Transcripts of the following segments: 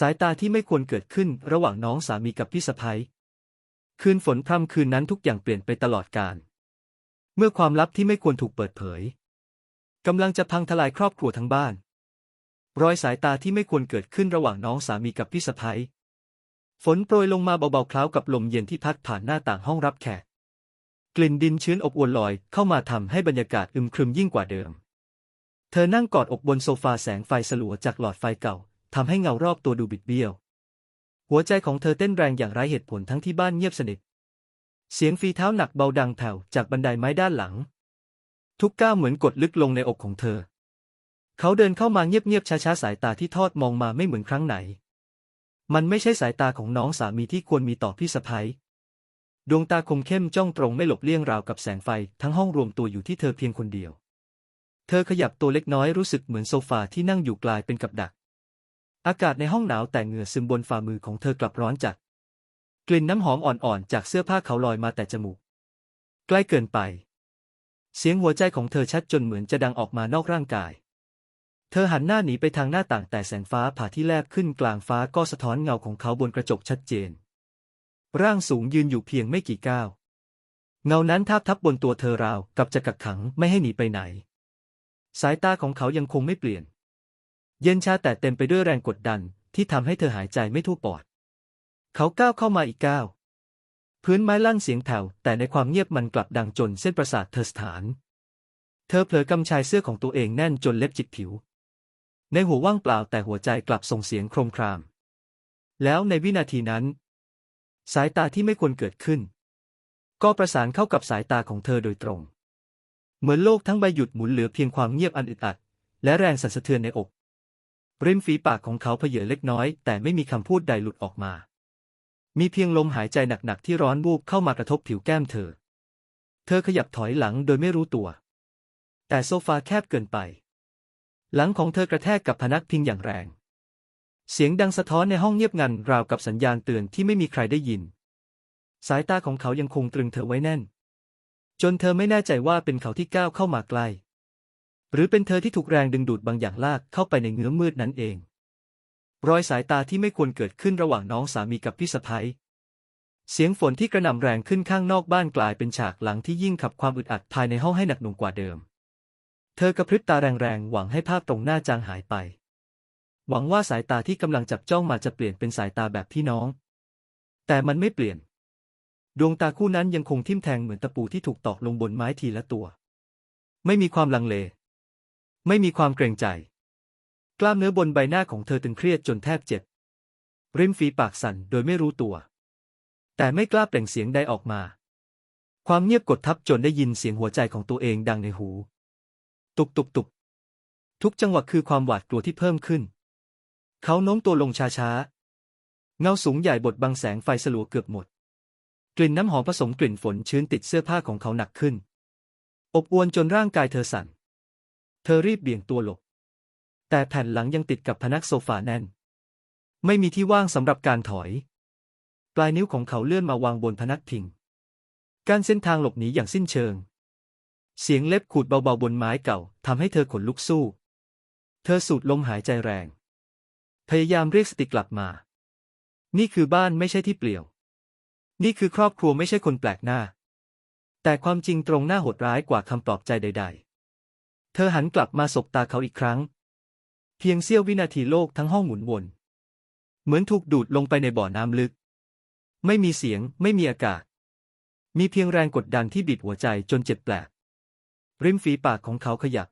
สายตาที่ไม่ควรเกิดขึ้นระหว่างน้องสามีกับพี่สะพ้ยคืนฝนพรำคืนนั้นทุกอย่างเปลี่ยนไปตลอดกาลเมื่อความลับที่ไม่ควรถูกเปิดเผยกำลังจะพังทลายครอบครัวทั้งบ้าน รอยสายตาที่ไม่ควรเกิดขึ้นระหว่างน้องสามีกับพี่สะพ้ยฝนโปรยลงมาเบาๆคล้าวกับลมเย็นที่พัดผ่านหน้าต่างห้องรับแขก กลิ่นดินชื้นอบอวลลอยเข้ามาทำให้บรรยากาศอึมครึมยิ่งกว่าเดิม เธอนั่งกอดอกบนโซฟาแสงไฟสลัวจากหลอดไฟเก่า ทำให้เงารอบตัวดูบิดเบี้ยว หัวใจของเธอเต้นแรงอย่างไร้เหตุผลทั้งที่บ้านเงียบสนิท เสียงฝีเท้าหนักเบาดังแผ่วจากบันไดไม้ด้านหลัง ทุกก้าวเหมือนกดลึกลงในอกของเธอ เขาเดินเข้ามาเงียบๆช้าๆสายตาที่ทอดมองมาไม่เหมือนครั้งไหน มันไม่ใช่สายตาของน้องสามีที่ควรมีต่อพี่สะพ้ยดวงตาคมเข้มจ้องตรงไม่หลบเลี่ยงราวกับแสงไฟ ทั้งห้องรวมตัวอยู่ที่เธอเพียงคนเดียว เธอขยับตัวเล็กน้อยรู้สึกเหมือนโซฟาที่นั่งอยู่กลายเป็นกับดัก อากาศในห้องหนาวแต่เหงื่อซึมบนฝ่ามือของเธอกลับร้อนจัด กลิ่นน้ำหอมอ่อนๆ จากเสื้อผ้าเขาลอยมาแต่จมูก ใกล้เกินไป เสียงหัวใจของเธอชัดจนเหมือนจะดังออกมานอกร่างกาย เธอหันหน้าหนีไปทางหน้าต่างแต่แสงฟ้าผ่าที่แลบขึ้นกลางฟ้าก็สะท้อนเงาของเขาบนกระจกชัดเจน ร่างสูงยืนอยู่เพียงไม่กี่ก้าว เงานั้นทาบทับบนตัวเธอราวกับจะกักขังไม่ให้หนีไปไหน สายตาของเขายังคงไม่เปลี่ยน เย็นชาแต่เต็มไปด้วยแรงกดดันที่ทำให้เธอหายใจไม่ทั่วปอด เขาก้าวเข้ามาอีกก้าว พื้นไม้ลั่นเสียงแผ่วแต่ในความเงียบมันกลับดังจนเส้นประสาทเธอสถาน เธอเผลอกำชายเสื้อของตัวเองแน่นจนเล็บจิกผิว ในหัวว่างเปล่าแต่หัวใจกลับส่งเสียงโครมคราม แล้วในวินาทีนั้น สายตาที่ไม่ควรเกิดขึ้น ก็ประสานเข้ากับสายตาของเธอโดยตรง เหมือนโลกทั้งใบหยุดหมุนเหลือเพียงความเงียบอันอึดอัด และแรงสั่นสะเทือนในอก ริมฝีปากของเขาเพเยอเล็กน้อย แต่ไม่มีคำพูดใดหลุดออกมา มีเพียงลมหายใจหนักๆที่ร้อนวูบเข้ามากระทบผิวแก้มเธอ เธอขยับถอยหลังโดยไม่รู้ตัว แต่โซฟาแคบเกินไป หลังของเธอกระแทกกับพนักพิงอย่างแรง เสียงดังสะท้อนในห้องเงียบงันราวกับสัญญาณเตือนที่ไม่มีใครได้ยิน สายตาของเขายังคงตรึงเธอไว้แน่น จนเธอไม่แน่ใจว่าเป็นเขาที่ก้าวเข้ามาใกล้ หรือเป็นเธอที่ถูกแรงดึงดูดบางอย่างลากเข้าไปในเงื้อมมืดนั้นเอง รอยสายตาที่ไม่ควรเกิดขึ้นระหว่างน้องสามีกับพี่สะใภ้เสียงฝนที่กระหน่ำแรงขึ้นข้างนอกบ้านกลายเป็นฉากหลังที่ยิ่งขับความอึดอัดภายในห้องให้หนักหน่วงกว่าเดิม เธอกระพริบตาแรงๆ หวังให้ภาพตรงหน้าจางหายไป หวังว่าสายตาที่กำลังจับจ้องมาจะเปลี่ยนเป็นสายตาแบบพี่น้อง แต่มันไม่เปลี่ยน ดวงตาคู่นั้นยังคงทิ่มแทงเหมือนตะปูที่ถูกตอกลงบนไม้ทีละตัว ไม่มีความลังเล ไม่มีความเกรงใจ กล้ามเนื้อบนใบหน้าของเธอตึงเครียดจนแทบเจ็บ ริมฝีปากสั่นโดยไม่รู้ตัว แต่ไม่กล้าเปล่งเสียงใดออกมา ความเงียบกดทับจนได้ยินเสียงหัวใจของตัวเองดังในหู ตุกตุกตุก ทุกจังหวะคือความหวาดกลัวที่เพิ่มขึ้น เขาโน้มตัวลงช้าๆ เงาสูงใหญ่บดบังแสงไฟสลัวเกือบหมด กลิ่นน้ำหอมผสมกลิ่นฝนชื้นติดเสื้อผ้าของเขาหนักขึ้น อบอวนจนร่างกายเธอสั่น เธอรีบเบี่ยงตัวหลบ แต่แผ่นหลังยังติดกับพนักโซฟาแน่น ไม่มีที่ว่างสำหรับการถอย ปลายนิ้วของเขาเลื่อนมาวางบนพนักพิง การเส้นทางหลบหนีอย่างสิ้นเชิง เสียงเล็บขูดเบาๆบนไม้เก่าทำให้เธอขนลุกสู้ เธอสูดลมหายใจแรง พยายามเรียกสติกลับมา นี่คือบ้านไม่ใช่ที่เปลี่ยว นี่คือครอบครัวไม่ใช่คนแปลกหน้า แต่ความจริงตรงหน้าโหดร้ายกว่าคำปลอบใจใด ๆ เธอหันกลับมาสบตาเขาอีกครั้ง เพียงเสี้ยววินาทีโลกทั้งห้องหมุนวน เหมือนถูกดูดลงไปในบ่อน้ำลึก ไม่มีเสียง ไม่มีอากาศ มีเพียงแรงกดดันที่บีบหัวใจจนเจ็บแปลก ริมฝีปากของเขาขยับ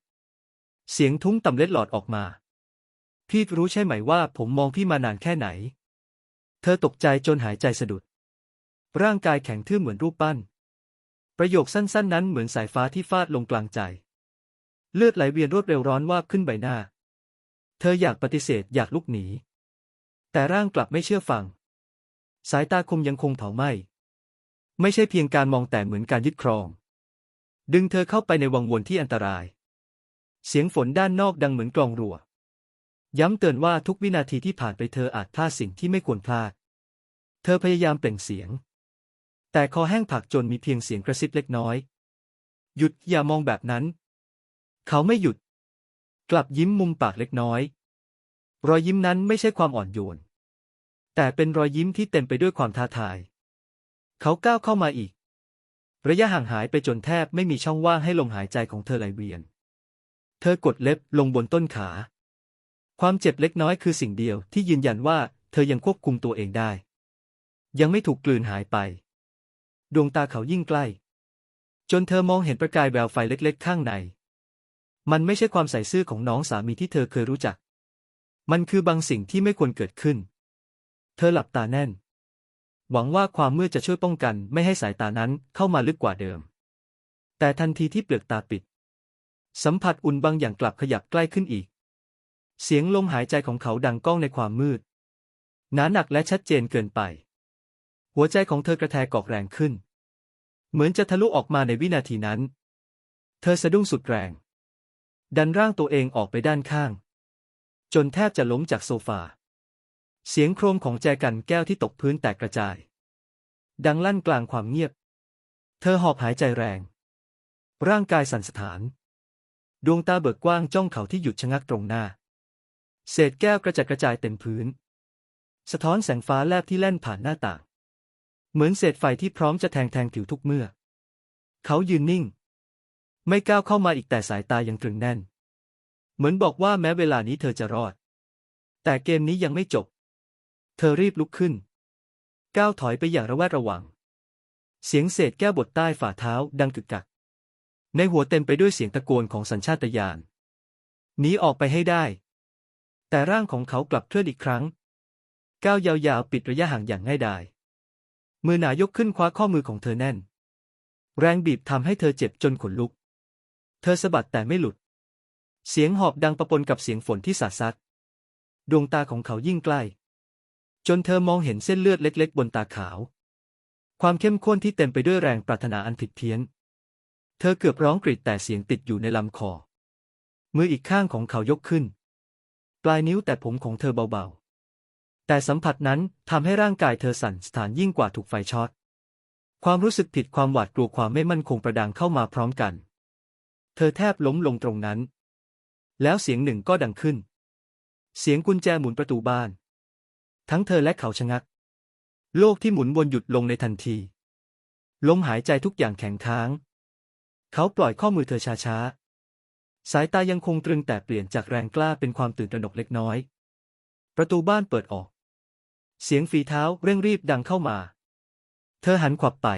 เสียงทุ้มต่ำเล็ดหลอดออกมา พี่รู้ใช่ไหมว่าผมมองพี่มานานแค่ไหน เธอตกใจจนหายใจสะดุด ร่างกายแข็งทื่อเหมือนรูปปั้น ประโยคสั้นๆ นั้นเหมือนสายฟ้าที่ฟาดลงกลางใจ เลือดไหลเวียนรวดเร็วร้อนวาบขึ้นใบหน้า เธออยากปฏิเสธอยากลุกหนี แต่ร่างกลับไม่เชื่อฟัง สายตาคมยังคงเผาไหม้ ไม่ใช่เพียงการมองแต่เหมือนการยึดครอง ดึงเธอเข้าไปในวังวนที่อันตราย เสียงฝนด้านนอกดังเหมือนกลองรัว ย้ำเตือนว่าทุกวินาทีที่ผ่านไปเธออาจพลาดสิ่งที่ไม่ควรพลาด เธอพยายามเปล่งเสียง แต่คอแห้งผากจนมีเพียงเสียงกระซิบเล็กน้อย หยุดอย่ามองแบบนั้น เขาไม่หยุด กลับยิ้มมุมปากเล็กน้อย รอยยิ้มนั้นไม่ใช่ความอ่อนโยน แต่เป็นรอยยิ้มที่เต็มไปด้วยความท้าทาย เขาก้าวเข้ามาอีก ระยะห่างหายไปจนแทบไม่มีช่องว่างให้ลมหายใจของเธอไหลเวียน เธอกดเล็บลงบนต้นขา ความเจ็บเล็กน้อยคือสิ่งเดียวที่ยืนยันว่าเธอยังควบคุมตัวเองได้ ยังไม่ถูกกลืนหายไป ดวงตาเขายิ่งใกล้ จนเธอมองเห็นประกายแววไฟเล็กๆ ข้างใน มันไม่ใช่ความใส่ซื่อของน้องสามีที่เธอเคยรู้จัก มันคือบางสิ่งที่ไม่ควรเกิดขึ้น เธอหลับตาแน่น หวังว่าความมืดจะช่วยป้องกันไม่ให้สายตานั้นเข้ามาลึกกว่าเดิม แต่ทันทีที่เปลือกตาปิด สัมผัสอุ่นบางอย่างกลับขยับใกล้ขึ้นอีก เสียงลมหายใจของเขาดังก้องในความมืด หนาหนักและชัดเจนเกินไป หัวใจของเธอกระแทกกอกแรงขึ้น เหมือนจะทะลุออกมาในวินาทีนั้น เธอสะดุ้งสุดแรง ดันร่างตัวเองออกไปด้านข้าง จนแทบจะล้มจากโซฟา เสียงโครมของแจกันแก้วที่ตกพื้นแตกกระจาย ดังลั่นกลางความเงียบ เธอหอบหายใจแรง ร่างกายสั่นสะท้าน ดวงตาเบิกกว้างจ้องเขาที่หยุดชะงักตรงหน้า เศษแก้วกระจัดกระจายเต็มพื้น สะท้อนแสงฟ้าแลบที่แล่นผ่านหน้าต่าง เหมือนเศษไฟที่พร้อมจะแทงแทงผิวทุกเมื่อ เขายืนนิ่ง ไม่ก้าวเข้ามาอีกแต่สายตายังตรึงแน่น เหมือนบอกว่าแม้เวลานี้เธอจะรอด แต่เกมนี้ยังไม่จบ เธอรีบลุกขึ้น ก้าวถอยไปอย่างระแวดระวัง เสียงเศษแก้วบดใต้ฝ่าเท้าดังกึกกัก ในหัวเต็มไปด้วยเสียงตะโกนของสัญชาตญาณหนีออกไปให้ได้ แต่ร่างของเขากลับเคลื่อนอีกครั้ง ก้าวยาวๆ ปิดระยะห่างอย่างง่ายดาย มือหนายกขึ้นคว้าข้อมือของเธอแน่น แรงบีบทำให้เธอเจ็บจนขนลุก เธอสะบัดแต่ไม่หลุด เสียงหอบดังประปนกับเสียงฝนที่สาดซัด ดวงตาของเขายิ่งใกล้ จนเธอมองเห็นเส้นเลือดเล็ก ๆ บนตาขาว ความเข้มข้นที่เต็มไปด้วยแรงปรารถนาอันผิดเพี้ยน เธอเกือบร้องกรีดแต่เสียงติดอยู่ในลำคอ มืออีกข้างของเขายกขึ้น ปลายนิ้วแต่ผมของเธอเบาๆ แต่สัมผัสนั้นทำให้ร่างกายเธอสั่นสถานยิ่งกว่าถูกไฟช็อต ความรู้สึกผิดความหวาดกลัวความไม่มั่นคงประดังเข้ามาพร้อมกัน เธอแทบล้มลงตรงนั้น แล้วเสียงหนึ่งก็ดังขึ้น เสียงกุญแจหมุนประตูบ้าน ทั้งเธอและเขาชะงัก โลกที่หมุนวนหยุดลงในทันที ลมหายใจทุกอย่างแข็งค้าง เขาปล่อยข้อมือเธอช้าๆ สายตายังคงตรึงแต่เปลี่ยนจากแรงกล้าเป็นความตื่นตระหนกเล็กน้อย ประตูบ้านเปิดออก เสียงฝีเท้าเร่งรีบดังเข้ามา เธอหันขวับไป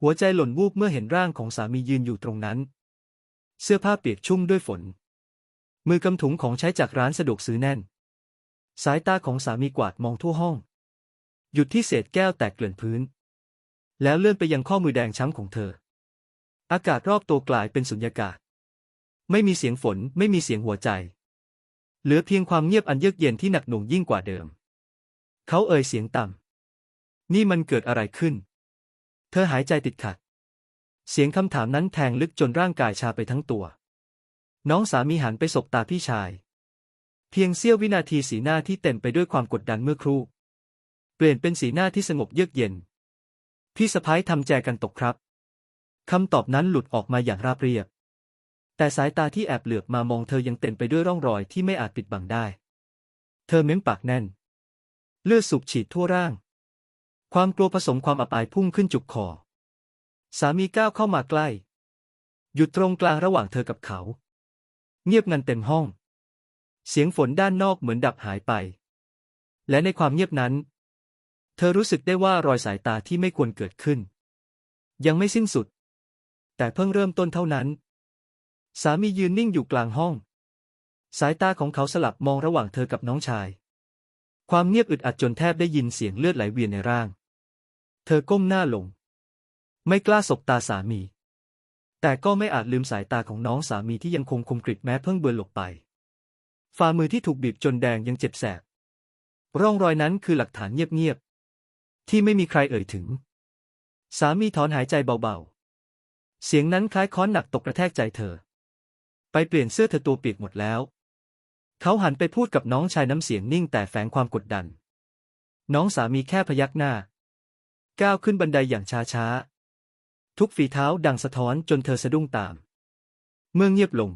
หัวใจหล่นวูบเมื่อเห็นร่างของสามียืนอยู่ตรงนั้น เสื้อผ้าเปียกชุ่มด้วยฝน มือกำถุงของใช้จากร้านสะดวกซื้อแน่น สายตาของสามีกวาดมองทั่วห้อง หยุดที่เศษแก้วแตกเกลื่อนพื้น แล้วเลื่อนไปยังข้อมือแดงช้ำของเธอ อากาศรอบตัวกลายเป็นสุญญากาศ ไม่มีเสียงฝนไม่มีเสียงหัวใจ เหลือเพียงความเงียบอันเยือกเย็นที่หนักหน่วงยิ่งกว่าเดิม เขาเอ่ยเสียงต่ำนี่มันเกิดอะไรขึ้น เธอหายใจติดขัด เสียงคำถามนั้นแทงลึกจนร่างกายชาไปทั้งตัว น้องสามีหันไปสบตาพี่ชาย เพียงเสี้ยววินาทีสีหน้าที่เต็มไปด้วยความกดดันเมื่อครู่ เปลี่ยนเป็นสีหน้าที่สงบเยือกเย็น พี่สะพ้ายทำแจกันตกครับคำตอบนั้นหลุดออกมาอย่างราบเรียบ แต่สายตาที่แอบเหลือบมามองเธอยังเต็มไปด้วยร่องรอยที่ไม่อาจปิดบังได้ เธอเม้มปากแน่น เลือดสูบฉีดทั่วร่าง ความกลัวผสมความอับอายพุ่งขึ้นจุกคอ สามีก้าวเข้ามาใกล้ หยุดตรงกลางระหว่างเธอกับเขา เงียบงันเต็มห้อง เสียงฝนด้านนอกเหมือนดับหายไป และในความเงียบนั้น เธอรู้สึกได้ว่ารอยสายตาที่ไม่ควรเกิดขึ้น ยังไม่สิ้นสุด แต่เพิ่งเริ่มต้นเท่านั้น สามียืนนิ่งอยู่กลางห้อง สายตาของเขาสลับมองระหว่างเธอกับน้องชาย ความเงียบอึดอัดจนแทบได้ยินเสียงเลือดไหลเวียนในร่าง เธอก้มหน้าลง ไม่กล้าสบตาสามี แต่ก็ไม่อาจลืมสายตาของน้องสามีที่ยังคงคมกริบแม้เพิ่งเบือนหลบไป ฝ่ามือที่ถูกบีบจนแดงยังเจ็บแสบ ร่องรอยนั้นคือหลักฐานเงียบๆ ที่ไม่มีใครเอ่ยถึง สามีถอนหายใจเบาๆ เสียงนั้นคล้ายค้อนหนักตกกระแทกใจเธอ ไปเปลี่ยนเสื้อเธอตัวเปียกหมดแล้ว เขาหันไปพูดกับน้องชายน้ำเสียงนิ่งแต่แฝงความกดดัน น้องสามีแค่พยักหน้า ก้าวขึ้นบันไดอย่างช้าๆ ทุกฝีเท้าดังสะท้อนจนเธอสะดุ้งตาม เมื่อเงียบลง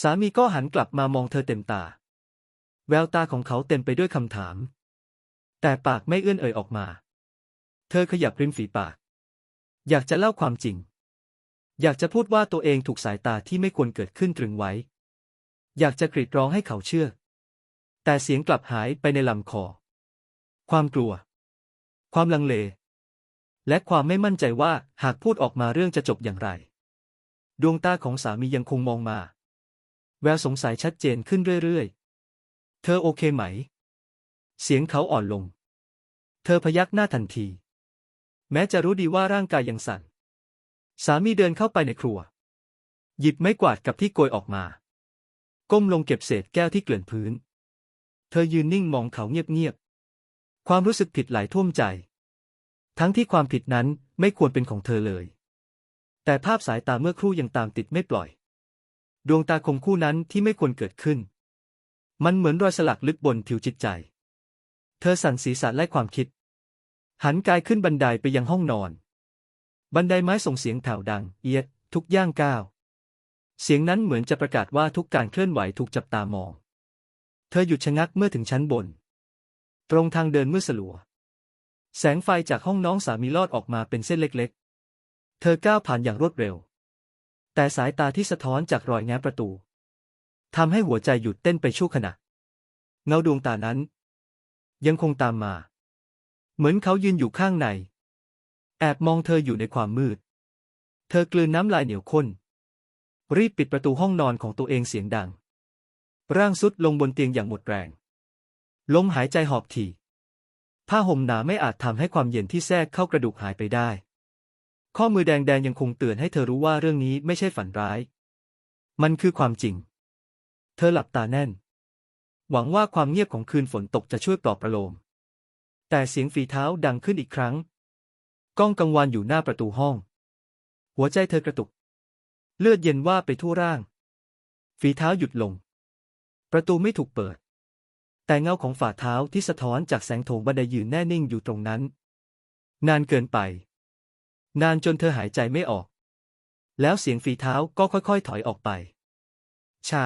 สามีก็หันกลับมามองเธอเต็มตา แววตาของเขาเต็มไปด้วยคำถาม แต่ปากไม่เอื้อนเอ่ยออกมา เธอขยับริมฝีปาก อยากจะเล่าความจริง อยากจะพูดว่าตัวเองถูกสายตาที่ไม่ควรเกิดขึ้นตรึงไว้ อยากจะกรีดร้องให้เขาเชื่อ แต่เสียงกลับหายไปในลำคอ ความกลัว ความลังเล และความไม่มั่นใจว่าหากพูดออกมาเรื่องจะจบอย่างไร ดวงตาของสามียังคงมองมา แววสงสัยชัดเจนขึ้นเรื่อยๆ เธอโอเคไหม เสียงเขาอ่อนลง เธอพยักหน้าทันที แม้จะรู้ดีว่าร่างกายยังสั่น สามีเดินเข้าไปในครัว หยิบไม้กวาดกับที่โกยออกมา ก้มลงเก็บเศษแก้วที่เกลื่อนพื้น เธอยืนนิ่งมองเขาเงียบๆ ความรู้สึกผิดไหลท่วมใจ ทั้งที่ความผิดนั้นไม่ควรเป็นของเธอเลย แต่ภาพสายตาเมื่อครู่ยังตามติดไม่ปล่อย ดวงตาคมคู่นั้นที่ไม่ควรเกิดขึ้น มันเหมือนรอยสลักลึกบนผิวจิตใจ เธอสั่นศีรษะไล่ความคิด หันกายขึ้นบันไดไปยังห้องนอน บันไดไม้ส่งเสียงแผ่วดัง เอียด ทุกย่างก้าว เสียงนั้นเหมือนจะประกาศว่าทุกการเคลื่อนไหวถูกจับตามอง เธอหยุดชะงักเมื่อถึงชั้นบน ตรงทางเดินมืดสลัว แสงไฟจากห้องน้องสามีลอดออกมาเป็นเส้นเล็กๆ เธอก้าวผ่านอย่างรวดเร็ว แต่สายตาที่สะท้อนจากรอยแง้มประตูทำให้หัวใจหยุดเต้นไปชั่วขณะ เงาดวงตานั้น ยังคงตามมา เหมือนเขายืนอยู่ข้างใน แอบมองเธออยู่ในความมืด เธอกลืนน้ำลายเหนียวข้น รีบปิดประตูห้องนอนของตัวเองเสียงดัง ร่างสุดลงบนเตียงอย่างหมดแรง ลมหายใจหอบถี่ ผ้าห่มหนาไม่อาจทำให้ความเย็นที่แทรกเข้ากระดูกหายไปได้ ข้อมือแดงๆยังคงเตือนให้เธอรู้ว่าเรื่องนี้ไม่ใช่ฝันร้าย มันคือความจริง เธอหลับตาแน่น หวังว่าความเงียบของคืนฝนตกจะช่วยปลอบประโลม แต่เสียงฝีเท้าดังขึ้นอีกครั้ง ก้องกังวานอยู่หน้าประตูห้อง หัวใจเธอกระตุก เลือดเย็นว่าไปทั่วร่าง ฝีเท้าหยุดลง ประตูไม่ถูกเปิด แต่เงาของฝ่าเท้าที่สะท้อนจากแสงโถงบันไดยืนแน่นิ่งอยู่ตรงนั้น นานเกินไป นานจนเธอหายใจไม่ออก แล้วเสียงฝีเท้าก็ค่อยๆ ถอยออกไป ช้า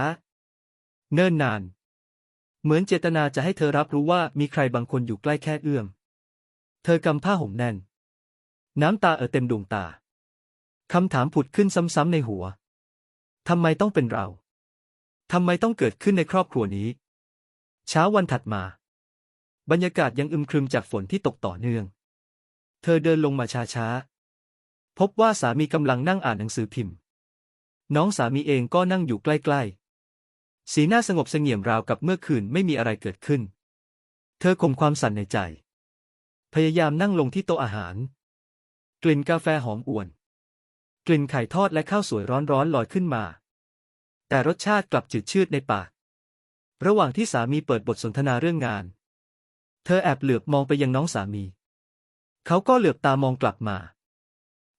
เนิ่นนาน เหมือนเจตนาจะให้เธอรับรู้ว่ามีใครบางคนอยู่ใกล้แค่เอื้อม เธอกำผ้าห่มแน่น น้ำตาเอ่อเต็มดวงตาคำถามผุดขึ้นซ้ำๆในหัว ทำไมต้องเป็นเรา ทำไมต้องเกิดขึ้นในครอบครัวนี้ เช้าวันถัดมา บรรยากาศยังอึมครึมจากฝนที่ตกต่อเนื่อง เธอเดินลงมาช้าๆ พบว่าสามีกำลังนั่งอ่านหนังสือพิมพ์ น้องสามีเองก็นั่งอยู่ใกล้ๆ สีหน้าสงบเสงี่ยมราวกับเมื่อคืนไม่มีอะไรเกิดขึ้น เธอข่มความสั่นในใจ พยายามนั่งลงที่โต๊ะอาหาร กลิ่นกาแฟหอมอวน กลิ่นไข่ทอดและข้าวสวยร้อนๆลอยขึ้นมา แต่รสชาติกลับจืดชืดในปาก ระหว่างที่สามีเปิดบทสนทนาเรื่องงาน เธอแอบเหลือบมองไปยังน้องสามี เขาก็เหลือบตามองกลับมา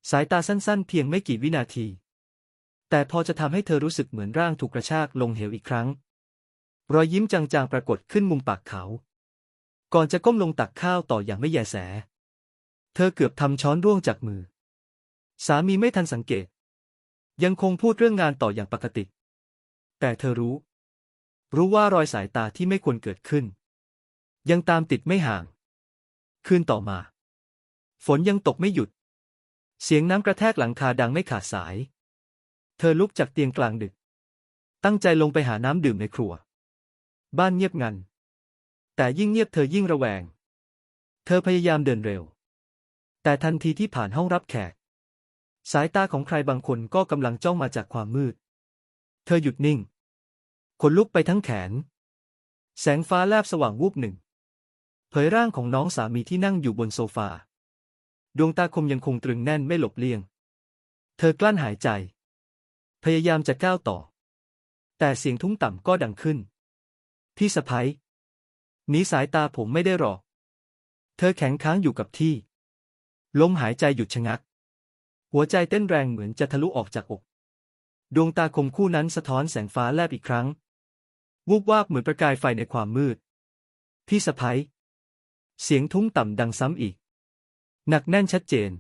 สายตาสั้นๆ เพียงไม่กี่วินาที แต่พอจะทำให้เธอรู้สึกเหมือนร่างถูกกระชากลงเหวอีกครั้ง รอยยิ้มจางๆ ปรากฏขึ้นมุมปากเขา ก่อนจะก้มลงตักข้าวต่ออย่างไม่แยแส เธอเกือบทำช้อนร่วงจากมือ สามีไม่ทันสังเกต ยังคงพูดเรื่องงานต่ออย่างปกติ แต่เธอรู้ รู้ว่ารอยสายตาที่ไม่ควรเกิดขึ้น ยังตามติดไม่ห่าง คืนต่อมา ฝนยังตกไม่หยุด เสียงน้ำกระแทกหลังคาดังไม่ขาดสาย เธอลุกจากเตียงกลางดึก ตั้งใจลงไปหาน้ำดื่มในครัว บ้านเงียบงัน แต่ยิ่งเงียบเธอยิ่งระแวง เธอพยายามเดินเร็ว แต่ทันทีที่ผ่านห้องรับแขก สายตาของใครบางคนก็กำลังจ้องมาจากความมืด เธอหยุดนิ่ง ขนลุกไปทั้งแขน แสงฟ้าแลบสว่างวูบหนึ่ง เผยร่างของน้องสามีที่นั่งอยู่บนโซฟา ดวงตาคมยังคงตรึงแน่นไม่หลบเลี่ยง เธอกลั้นหายใจ พยายามจะก้าวต่อ แต่เสียงทุ้งต่ำก็ดังขึ้น พี่สะพ้ยหนีสายตาผมไม่ได้หรอก เธอแข็งค้างอยู่กับที่ ลมหายใจหยุดชะงัก หัวใจเต้นแรงเหมือนจะทะลุออกจากอก ดวงตาคมคู่นั้นสะท้อนแสงฟ้าแลบอีกครั้ง วูบวาบเหมือนประกายไฟในความมืด พี่สะพ้ยเสียงทุ้งต่ำดังซ้ำอีก หนักแน่นชัดเจน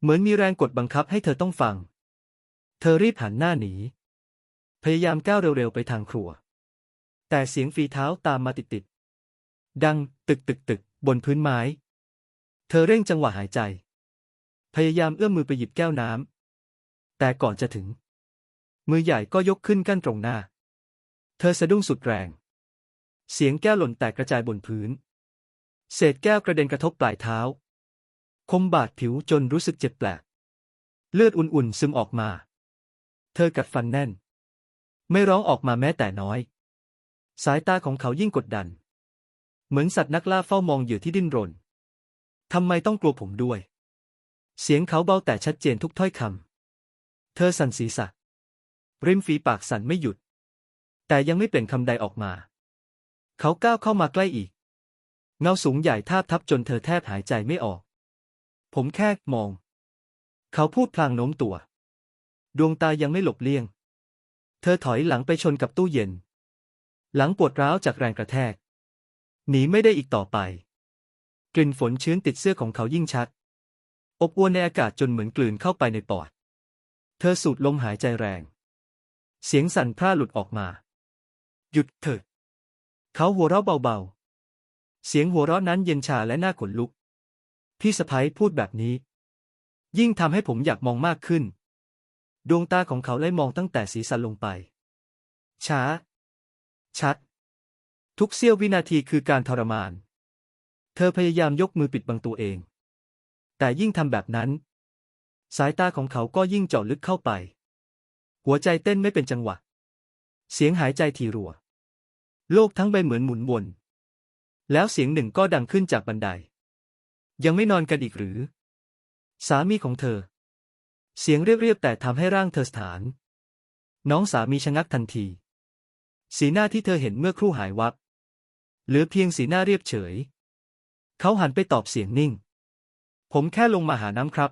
เหมือนมีแรงกดบังคับให้เธอต้องฟัง เธอรีบหันหน้าหนี พยายามก้าวเร็วๆไปทางครัว แต่เสียงฝีเท้าตามมาติดๆ ดังตึกตึกตึกบนพื้นไม้ เธอเร่งจังหวะหายใจ พยายามเอื้อมมือไปหยิบแก้วน้ำแต่ก่อนจะถึง มือใหญ่ก็ยกขึ้นกั้นตรงหน้า ธอสะดุ้งสุดแรง เสียงแก้วหล่นแตกกระจายบนพื้น เศษแก้วกระเด็นกระทบปลายเท้า คมบาดผิวจนรู้สึกเจ็บแปลก เลือดอุ่นๆซึมออกมา เธอกัดฟันแน่น ไม่ร้องออกมาแม้แต่น้อย สายตาของเขายิ่งกดดัน เหมือนสัตว์นักล่าเฝ้ามองเหยื่อที่ดิ้นรน ทำไมต้องกลัวผมด้วย เสียงเขาเบาแต่ชัดเจนทุกถ้อยคำ เธอสั่นศีรษะริมฝีปากสั่นไม่หยุด แต่ยังไม่เปล่งคำใดออกมา เขาก้าวเข้ามาใกล้อีก เงาสูงใหญ่ทาบทับจนเธอแทบหายใจไม่ออก ผมแค่มอง เขาพูดพลางโน้มตัว ดวงตายังไม่หลบเลี่ยง เธอถอยหลังไปชนกับตู้เย็น หลังปวดร้าวจากแรงกระแทก หนีไม่ได้อีกต่อไป กลิ่นฝนชื้นติดเสื้อของเขายิ่งชัด อบอวนในอากาศจนเหมือนกลืนเข้าไปในปอด เธอสูดลมหายใจแรง เสียงสั่นพร่าหลุดออกมา หยุดเถิดเขาหัวเราะเบาๆ เสียงหัวเราะนั้นเย็นชาและน่าขนลุก พี่สะพ้ยพูดแบบนี้ ยิ่งทำให้ผมอยากมองมากขึ้น ดวงตาของเขาไล่มองตั้งแต่ศีรษะลงไป ช้า ชัด ทุกเสี้ยววินาทีคือการทรมาน เธอพยายามยกมือปิดบังตัวเอง แต่ยิ่งทำแบบนั้น สายตาของเขาก็ยิ่งเจาะลึกเข้าไป หัวใจเต้นไม่เป็นจังหวะเสียงหายใจทีรัว โลกทั้งใบเหมือนหมุนวน แล้วเสียงหนึ่งก็ดังขึ้นจากบันได ยังไม่นอนกันอีกหรือ สามีของเธอ เสียงเรียบๆแต่ทำให้ร่างเธอสถาน น้องสามีชะงักทันที สีหน้าที่เธอเห็นเมื่อครู่หายวับ เหลือเพียงสีหน้าเรียบเฉย เขาหันไปตอบเสียงนิ่ง ผมแค่ลงมาหาน้ำครับ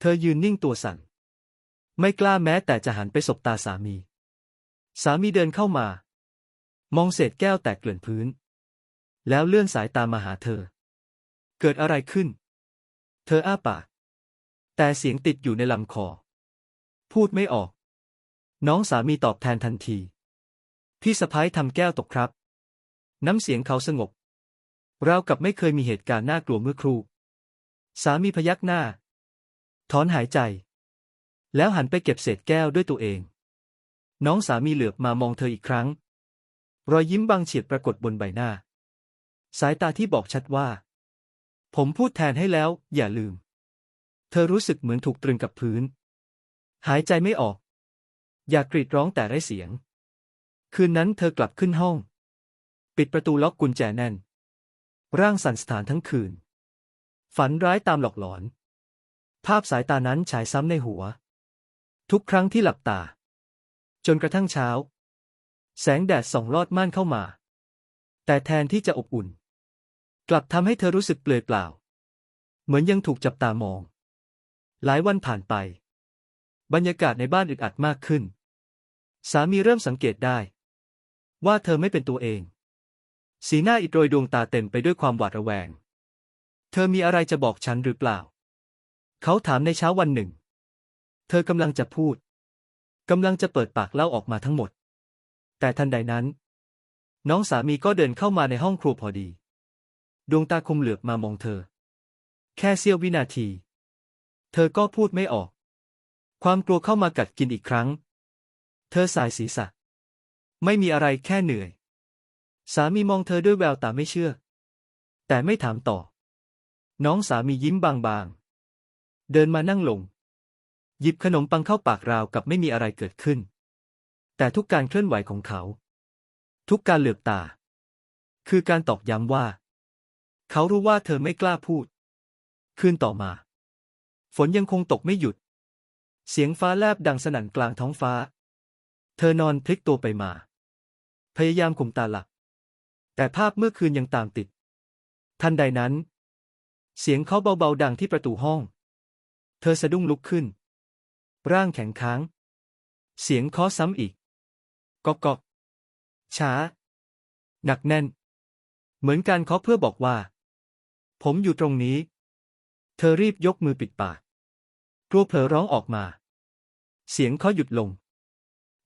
เธอยืนนิ่งตัวสั่น ไม่กล้าแม้แต่จะหันไปสบตาสามี สามีเดินเข้ามา มองเศษแก้วแตกเกลื่อนพื้น แล้วเลื่อนสายตามาหาเธอ เกิดอะไรขึ้น เธออ้าปาก แต่เสียงติดอยู่ในลำคอ พูดไม่ออก น้องสามีตอบแทนทันที พี่สะพ้ายทำแก้วตกครับ น้ำเสียงเขาสงบราวกับไม่เคยมีเหตุการณ์น่ากลัวเมื่อครู่ สามีพยักหน้า ถอนหายใจ แล้วหันไปเก็บเศษแก้วด้วยตัวเอง น้องสามีเหลือบมามองเธออีกครั้ง รอยยิ้มบางเฉียดปรากฏบนใบหน้า สายตาที่บอกชัดว่า ผมพูดแทนให้แล้ว อย่าลืม เธอรู้สึกเหมือนถูกตรึงกับพื้น หายใจไม่ออก อยากกรีดร้องแต่ไร้เสียง คืนนั้นเธอกลับขึ้นห้อง ปิดประตูล็อกกุญแจแน่น ร่างสั่นสถานทั้งคืน ฝันร้ายตามหลอกหลอน ภาพสายตานั้นฉายซ้ำในหัว ทุกครั้งที่หลับตา จนกระทั่งเช้า แสงแดดส่องลอดม่านเข้ามา แต่แทนที่จะอบอุ่น กลับทำให้เธอรู้สึกเปลือยเปล่า เหมือนยังถูกจับตามอง หลายวันผ่านไป บรรยากาศในบ้านอึดอัดมากขึ้น สามีเริ่มสังเกตได้ ว่าเธอไม่เป็นตัวเอง สีหน้าอิดโรยดวงตาเต็มไปด้วยความหวาดระแวง เธอมีอะไรจะบอกฉันหรือเปล่า เขาถามในเช้าวันหนึ่ง เธอกำลังจะพูดกำลังจะเปิดปากเล่าออกมาทั้งหมด แต่ทันใดนั้น น้องสามีก็เดินเข้ามาในห้องครัวพอดี ดวงตาคมเหลือบมามองเธอ แค่เสี้ยววินาที เธอก็พูดไม่ออก ความกลัวเข้ามากัดกินอีกครั้ง เธอสายศีรษะ ไม่มีอะไรแค่เหนื่อย สามีมองเธอด้วยแววตาไม่เชื่อ แต่ไม่ถามต่อ น้องสามียิ้มบางๆ เดินมานั่งลง หยิบขนมปังเข้าปากราวกับไม่มีอะไรเกิดขึ้น แต่ทุกการเคลื่อนไหวของเขา ทุกการเหลือบตา คือการตอกย้ำว่า เขารู้ว่าเธอไม่กล้าพูด คืนต่อมา ฝนยังคงตกไม่หยุด เสียงฟ้าแลบดังสนั่นกลางท้องฟ้า เธอนอนพลิกตัวไปมา พยายามข่มตาหลับแต่ภาพเมื่อคืนยังตามติด ทันใดนั้น เสียงเขาเบาๆดังที่ประตูห้อง เธอสะดุ้งลุกขึ้น ร่างแข็งค้าง เสียงเคาะซ้ำอีก กอกกอกช้า หนักแน่น เหมือนการเคาะเพื่อบอกว่า ผมอยู่ตรงนี้ เธอรีบยกมือปิดปาก กลัวเผลอร้องออกมา เสียงเคาะหยุดลง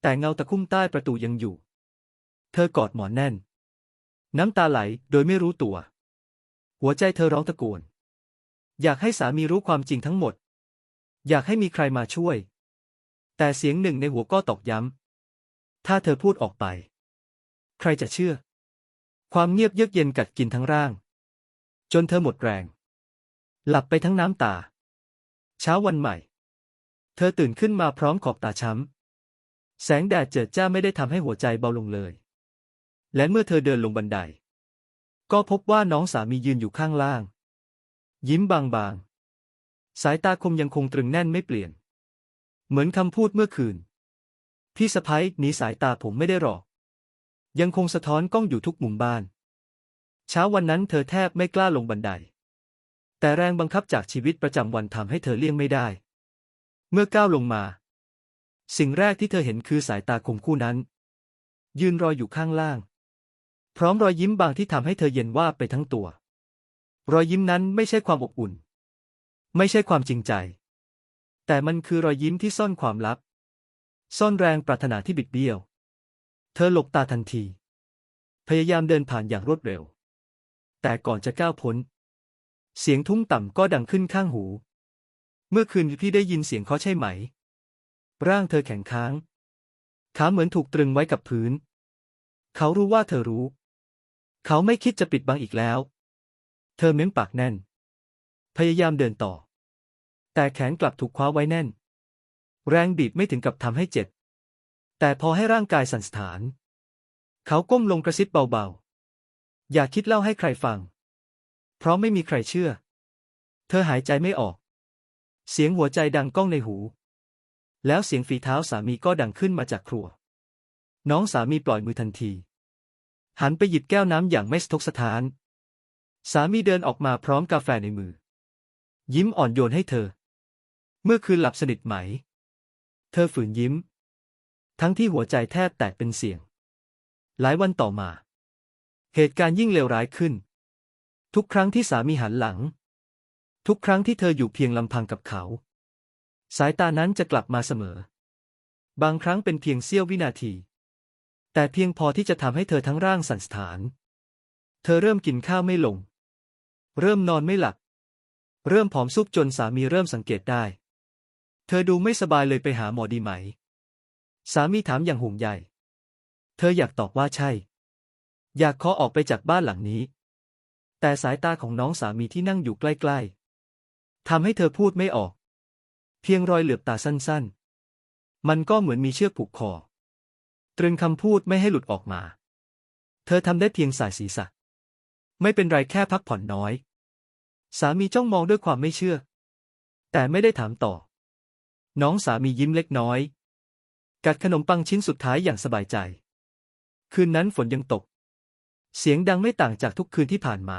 แต่เงาตะคุ่มใต้ประตูยังอยู่ เธอกอดหมอนแน่น น้ำตาไหลโดยไม่รู้ตัว หัวใจเธอร้องตะโกน อยากให้สามีรู้ความจริงทั้งหมด อยากให้มีใครมาช่วย แต่เสียงหนึ่งในหัวก็ตอกย้ำ ถ้าเธอพูดออกไป ใครจะเชื่อ ความเงียบเยือกเย็นกัดกินทั้งร่าง จนเธอหมดแรง หลับไปทั้งน้ำตา เช้าวันใหม่ เธอตื่นขึ้นมาพร้อมขอบตาช้ำ แสงแดดเจิดจ้าไม่ได้ทำให้หัวใจเบาลงเลย และเมื่อเธอเดินลงบันได ก็พบว่าน้องสามียืนอยู่ข้างล่าง ยิ้มบางๆ สายตาคมยังคงตรึงแน่นไม่เปลี่ยน เหมือนคำพูดเมื่อคืน พี่สะพ้ยหนีสายตาผมไม่ได้หรอก ยังคงสะท้อนกล้องอยู่ทุกมุมบ้าน เช้าวันนั้นเธอแทบไม่กล้าลงบันได แต่แรงบังคับจากชีวิตประจำวันทำให้เธอเลี่ยงไม่ได้ เมื่อก้าวลงมา สิ่งแรกที่เธอเห็นคือสายตาคมคู่นั้น ยืนรออยู่ข้างล่าง พร้อมรอยยิ้มบางที่ทำให้เธอเย็นวาไปทั้งตัว รอยยิ้มนั้นไม่ใช่ความอบอุ่น ไม่ใช่ความจริงใจ แต่มันคือรอยยิ้มที่ซ่อนความลับ ซ่อนแรงปรารถนาที่บิดเบี้ยว เธอหลบตาทันที พยายามเดินผ่านอย่างรวดเร็ว แต่ก่อนจะก้าวพ้น เสียงทุ้มต่ำก็ดังขึ้นข้างหู เมื่อคืนพี่ได้ยินเสียงเขาใช่ไหม ร่างเธอแข็งค้าง ขาเหมือนถูกตรึงไว้กับพื้น เขารู้ว่าเธอรู้ เขาไม่คิดจะปิดบังอีกแล้ว เธอเม้มปากแน่น พยายามเดินต่อ แต่แขนกลับถูกคว้าไว้แน่น แรงบีบไม่ถึงกับทำให้เจ็บ แต่พอให้ร่างกายสั่นสถาน เขาก้มลงกระซิบเบาๆ อย่าคิดเล่าให้ใครฟัง เพราะไม่มีใครเชื่อ เธอหายใจไม่ออก เสียงหัวใจดังก้องในหู แล้วเสียงฝีเท้าสามีก็ดังขึ้นมาจากครัว น้องสามีปล่อยมือทันที หันไปหยิบแก้วน้ำอย่างไม่สะทกสะท้าน สามีเดินออกมาพร้อมกาแฟในมือ ยิ้มอ่อนโยนให้เธอ เมื่อคืนหลับสนิทไหม ธอฝืนยิ้ม ทั้งที่หัวใจแทบแตกเป็นเสียง หลายวันต่อมา เหตุการณ์ยิ่งเลวร้ายขึ้น ทุกครั้งที่สามีหันหลัง ทุกครั้งที่เธออยู่เพียงลำพังกับเขา สายตานั้นจะกลับมาเสมอ บางครั้งเป็นเพียงเสี้ยววินาที แต่เพียงพอที่จะทำให้เธอทั้งร่างสั่นสะท้าน เธอเริ่มกินข้าวไม่ลง เริ่มนอนไม่หลับ เริ่มผอมซุบจนสามีเริ่มสังเกตได้ เธอดูไม่สบายเลยไปหาหมอดีไหม สามีถามอย่างห่วงใยเธออยากตอบว่าใช่ อยากขอออกไปจากบ้านหลังนี้ แต่สายตาของน้องสามีที่นั่งอยู่ใกล้ๆทำให้เธอพูดไม่ออก เพียงรอยเหลือบตาสั้นๆ มันก็เหมือนมีเชือกผูกคอ ตรึงคำพูดไม่ให้หลุดออกมา เธอทำได้เพียงสายศีรษะ ไม่เป็นไรแค่พักผ่อนน้อย สามีจ้องมองด้วยความไม่เชื่อ แต่ไม่ได้ถามต่อ น้องสามียิ้มเล็กน้อย กัดขนมปังชิ้นสุดท้ายอย่างสบายใจ คืนนั้นฝนยังตก เสียงดังไม่ต่างจากทุกคืนที่ผ่านมา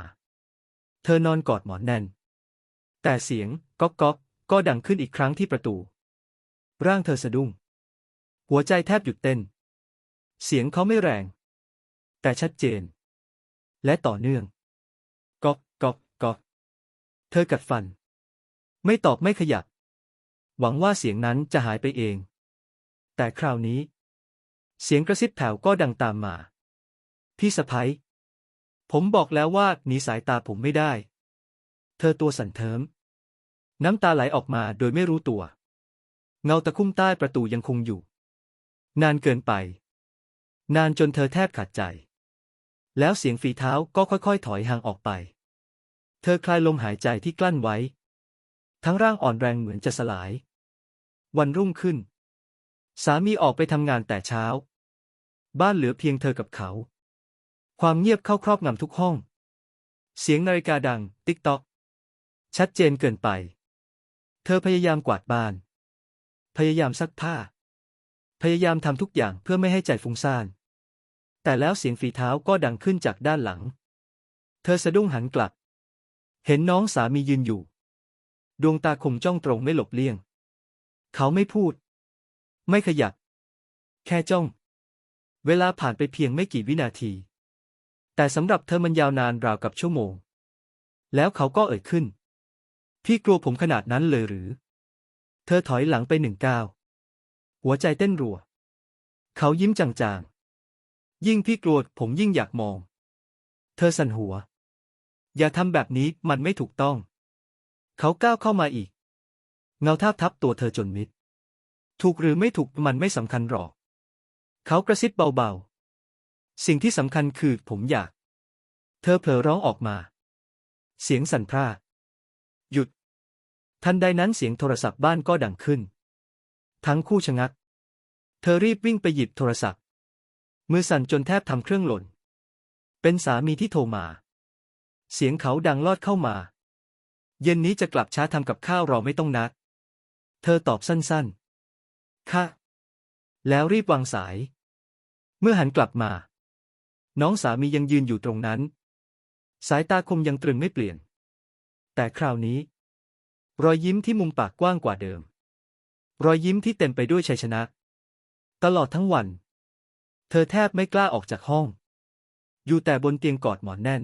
เธอนอนกอดหมอนแน่น แต่เสียงก๊อกก๊อกก็ดังขึ้นอีกครั้งที่ประตู ร่างเธอสะดุ้ง หัวใจแทบหยุดเต้น เสียงเขาไม่แรง แต่ชัดเจน และต่อเนื่องก๊อกก๊อกก๊อกเธอกัดฟัน ไม่ตอบไม่ขยับ หวังว่าเสียงนั้นจะหายไปเอง แต่คราวนี้ เสียงกระซิบแผ่วก็ดังตามมา พี่สะพ้ยผมบอกแล้วว่าหนีสายตาผมไม่ได้ เธอตัวสั่นเทิม น้ำตาไหลออกมาโดยไม่รู้ตัว เงาตะคุ่มใต้ประตูยังคงอยู่ นานเกินไป นานจนเธอแทบขาดใจ แล้วเสียงฝีเท้าก็ค่อยๆ ถอยห่างออกไป เธอคลายลมหายใจที่กลั้นไว้ ทั้งร่างอ่อนแรงเหมือนจะสลาย วันรุ่งขึ้น สามีออกไปทำงานแต่เช้า บ้านเหลือเพียงเธอกับเขา ความเงียบเข้าครอบงำทุกห้อง เสียงนาฬิกาดัง ติ๊กต๊อก ชัดเจนเกินไป เธอพยายามกวาดบ้าน พยายามซักผ้า พยายามทำทุกอย่างเพื่อไม่ให้ใจฟุ้งซ่าน แต่แล้วเสียงฝีเท้าก็ดังขึ้นจากด้านหลัง เธอสะดุ้งหันกลับ เห็นน้องสามียืนอยู่ ดวงตาคมจ้องตรงไม่หลบเลี่ยง เขาไม่พูด ไม่ขยับ แค่จ้อง เวลาผ่านไปเพียงไม่กี่วินาที แต่สำหรับเธอมันยาวนานราวกับชั่วโมง แล้วเขาก็เอ่ยขึ้น พี่กลัวผมขนาดนั้นเลยหรือ เธอถอยหลังไปหนึ่งก้าว หัวใจเต้นรัว เขายิ้มจางๆ ยิ่งพี่กลัวผมยิ่งอยากมอง เธอสั่นหัว อย่าทำแบบนี้มันไม่ถูกต้อง เขาก้าวเข้ามาอีก เงาทาบทับตัวเธอจนมิด ถูกหรือไม่ถูกมันไม่สำคัญหรอก เขากระซิบเบาๆ สิ่งที่สำคัญคือผมอยาก เธอเผลอร้องออกมา เสียงสั่นพร่าหยุด ทันใดนั้นเสียงโทรศัพท์บ้านก็ดังขึ้น ทั้งคู่ชะงัก เธอรีบวิ่งไปหยิบโทรศัพท์ มือสั่นจนแทบทำเครื่องหล่น เป็นสามีที่โทรมา เสียงเขาดังลอดเข้ามา เย็นนี้จะกลับช้าทำกับข้าวเราไม่ต้องนัด ธอตอบสั้นๆ ค่ะ แล้วรีบวางสาย เมื่อหันกลับมา น้องสามียังยืนอยู่ตรงนั้น สายตาคมยังตรึงไม่เปลี่ยน แต่คราวนี้ รอยยิ้มที่มุมปากกว้างกว่าเดิม รอยยิ้มที่เต็มไปด้วยชัยชนะ ตลอดทั้งวัน เธอแทบไม่กล้าออกจากห้อง อยู่แต่บนเตียงกอดหมอนแน่น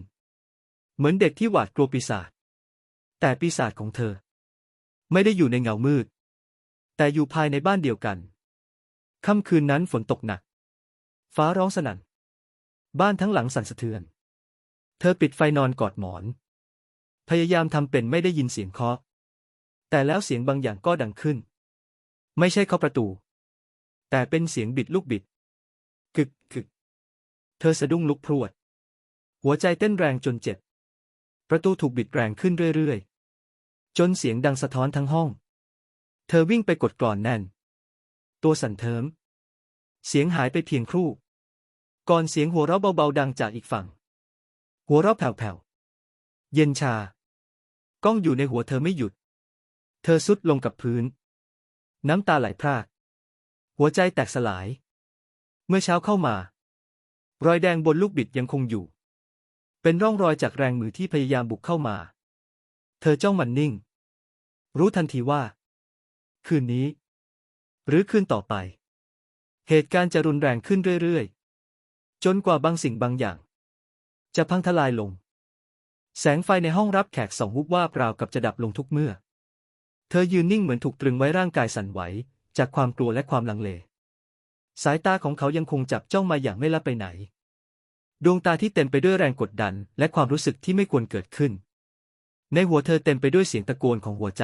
เหมือนเด็กที่หวาดกลัวปีศาจแต่ปีศาจของเธอ ไม่ได้อยู่ในเงามืด แต่อยู่ภายในบ้านเดียวกันค่ำคืนนั้นฝนตกหนัก ฟ้าร้องสนั่น บ้านทั้งหลังสั่นสะเทือน เธอปิดไฟนอนกอดหมอน พยายามทำเป็นไม่ได้ยินเสียงเคาะ แต่แล้วเสียงบางอย่างก็ดังขึ้น ไม่ใช่เคาะประตู แต่เป็นเสียงบิดลูกบิด กึกกึก เธอสะดุ้งลุกพรวด หัวใจเต้นแรงจนเจ็บ ประตูถูกบิดแรงขึ้นเรื่อยๆ จนเสียงดังสะท้อนทั้งห้อง ธอวิ่งไปกดกรอนแน่น ตัวสั่นเทิม เสียงหายไปเพียงครู่ ก่อนเสียงหัวเราะเบาๆดังจากอีกฝั่ง หัวเราะแผ่วๆ เย็นชา ก้องอยู่ในหัวเธอไม่หยุด เธอสุดลงกับพื้น น้ำตาไหลพราก หัวใจแตกสลาย เมื่อเช้าเข้ามา รอยแดงบนลูกบิดยังคงอยู่ เป็นร่องรอยจากแรงมือที่พยายามบุกเข้ามา เธอจ้องมันนิ่ง รู้ทันทีว่า คืนนี้ หรือคืนต่อไป เหตุการณ์จะรุนแรงขึ้นเรื่อยๆ จนกว่าบางสิ่งบางอย่าง จะพังทลายลง แสงไฟในห้องรับแขกส่องวุบวาบราวกับจะดับลงทุกเมื่อ เธอยืนนิ่งเหมือนถูกตรึงไว้ร่างกายสั่นไหว จากความกลัวและความลังเล สายตาของเขายังคงจับจ้องมาอย่างไม่ละไปไหน ดวงตาที่เต็มไปด้วยแรงกดดัน และความรู้สึกที่ไม่ควรเกิดขึ้น ในหัวเธอเต็มไปด้วยเสียงตะโกนของหัวใจ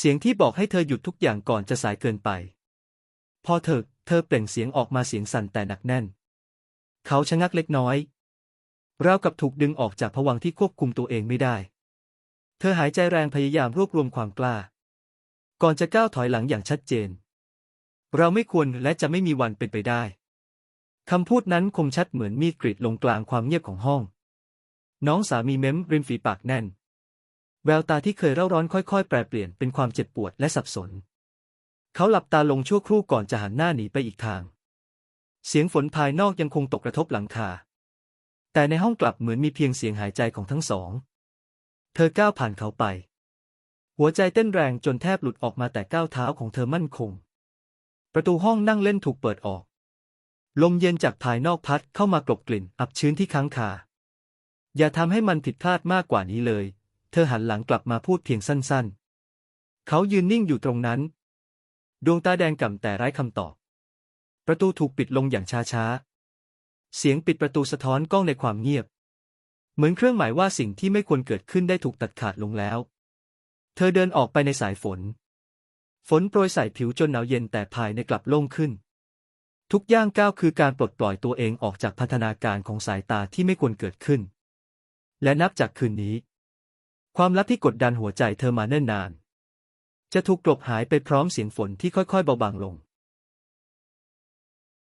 เสียงที่บอกให้เธอหยุดทุกอย่างก่อนจะสายเกินไป พอเธอเธอเปล่งเสียงออกมาเสียงสั่นแต่หนักแน่น เขาชะงักเล็กน้อยราวกับถูกดึงออกจากผวังที่ควบคุมตัวเองไม่ได้ เธอหายใจแรงพยายามรวบรวมความกล้า ก่อนจะก้าวถอยหลังอย่างชัดเจน เราไม่ควรและจะไม่มีวันเป็นไปได้คำพูดนั้นคมชัดเหมือนมีดกรีดลงกลางความเงียบของห้อง น้องสามีเม้มริมฝีปากแน่น แววตาที่เคยเร่าร้อนค่อยๆ แปรเปลี่ยนเป็นความเจ็บปวดและสับสน เขาหลับตาลงชั่วครู่ก่อนจะหันหน้าหนีไปอีกทาง เสียงฝนภายนอกยังคงตกกระทบหลังคา แต่ในห้องกลับเหมือนมีเพียงเสียงหายใจของทั้งสอง เธอก้าวผ่านเขาไป หัวใจเต้นแรงจนแทบหลุดออกมาแต่ก้าวเท้าของเธอมั่นคง ประตูห้องนั่งเล่นถูกเปิดออก ลมเย็นจากภายนอกพัดเข้ามากลบกลิ่น อับชื้นที่ค้างคาอย่าทำให้มันผิดพลาดมากกว่านี้เลย เธอหันหลังกลับมาพูดเพียงสั้นๆ เขายืนนิ่งอยู่ตรงนั้น ดวงตาแดงก่ำแต่ไร้คำตอบ ประตูถูกปิดลงอย่างช้าๆ เสียงปิดประตูสะท้อนกล้องในความเงียบ เหมือนเครื่องหมายว่าสิ่งที่ไม่ควรเกิดขึ้นได้ถูกตัดขาดลงแล้ว เธอเดินออกไปในสายฝน ฝนโปรยใส่ผิวจนหนาวเย็นแต่ภายในกลับโล่งขึ้น ทุกย่างก้าวคือการปลดปล่อยตัวเองออกจากพันธนาการของสายตาที่ไม่ควรเกิดขึ้น และนับจากคืนนี้ ความลับที่กดดันหัวใจเธอมาเนิ่นนาน จะถูกกลบหายไปพร้อมเสียงฝนที่ค่อยๆเบาบางลง